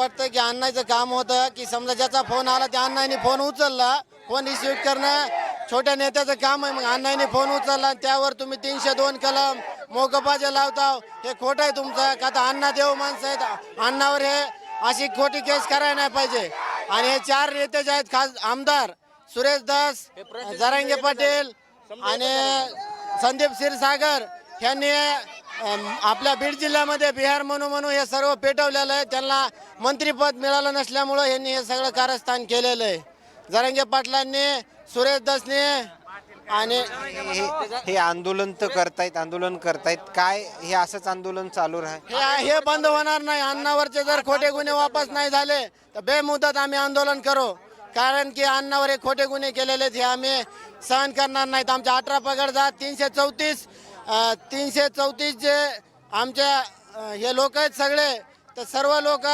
वाटतं की अण्णाचं काम होतं की समजा ज्याचा फोन आला त्या अण्णाने फोन उचलला. फोन रिसिव्ह करणं छोट्या नेत्याचं काम आहे मग अण्णाने फोन उचलला त्यावर तुम्ही तीनशे दोन कलम मोकपाचे लावताव. हे खोटं आहे तुमचं का तर अण्णा देव माणसं आहेत? अण्णावर हे अशी खोटी केस करायला नाही पाहिजे. आणि हे चार नेते जे आहेत खास आमदार सुरेश दास जरांगे पाटील आणि संदीप क्षीरसागर यांनी आपल्या बीड जिल्ह्यामध्ये बिहार म्हणू म्हणू हे सर्व पेटवलेलं आहे. त्यांना मंत्रीपद मिळालं नसल्यामुळं यांनी हे सगळं कारस्थान केलेलं आहे. जरांगे पाटलांनी सुरेश दासने आणि हे- हे आंदोलन तर करतायत आंदोलन करतायत. काय हे असंच आंदोलन चालू राहा हे हे बंद होणार नाही. अन्नावरचे जर खोटे गुन्हे वापस नाही झाले तर बेमुदत आम्ही आंदोलन करू. कारण की अन्नावर हे खोटे गुन्हे केलेले आहेत, हे आम्ही सहन करणार नाहीत. आमच्या अठरा पगड जात तीनशे चौतीस तीनशे चौतीस जे आमच्या हे लोक आहेत सगळे. तर सर्व लोक